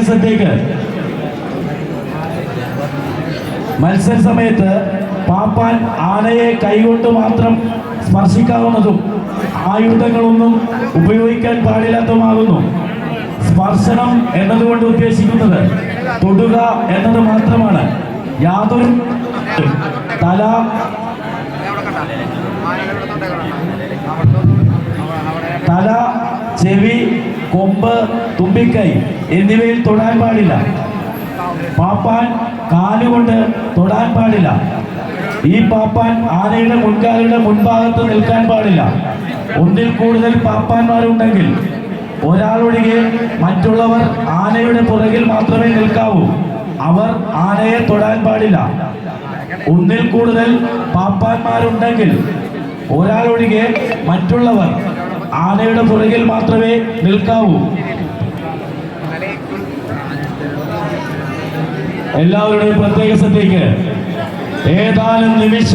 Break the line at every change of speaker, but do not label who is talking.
ശ്രദ്ധയ്ക്ക് മത്സര സമയത്ത് പാപ്പാൻ ആനയെ കൈകൊണ്ട് മാത്രം സ്പർശിക്കാവുന്നതും ആയുധങ്ങളൊന്നും ഉപയോഗിക്കാൻ പാടില്ലാത്തതുമാകുന്നു. സ്പർശനം എന്നതുകൊണ്ട് ഉദ്ദേശിക്കുന്നത് തൊടുക എന്നത് മാത്രമാണ്. യാതൊരു തല തല ചെവി കൊമ്പ് തുമ്പിക്കൈ എന്നിവയിൽ തൊടാൻ പാടില്ല. പാപ്പാൻ കാലുകൊണ്ട് തൊടാൻ പാടില്ല. ഈ പാപ്പാൻ ആനയുടെ മുൻകാലുടെ മുൻഭാഗത്ത് നിൽക്കാൻ പാടില്ല. ഒന്നിൽ കൂടുതൽ പാപ്പാന്മാരുണ്ടെങ്കിൽ ഒരാളൊഴികെ മറ്റുള്ളവർ ആനയുടെ പുറകിൽ മാത്രമേ നിൽക്കാവൂ. അവർ ആനയെ തൊടാൻ പാടില്ല. ഒന്നിൽ കൂടുതൽ പാപ്പാന്മാരുണ്ടെങ്കിൽ ഒരാളൊഴികെ മറ്റുള്ളവർ ആനയുടെ പുറകിൽ മാത്രമേ നിൽക്കാവൂ. എല്ലാവരുടെയും പ്രത്യേക ശ്രദ്ധയ്ക്ക് ഏതാനും നിമിഷം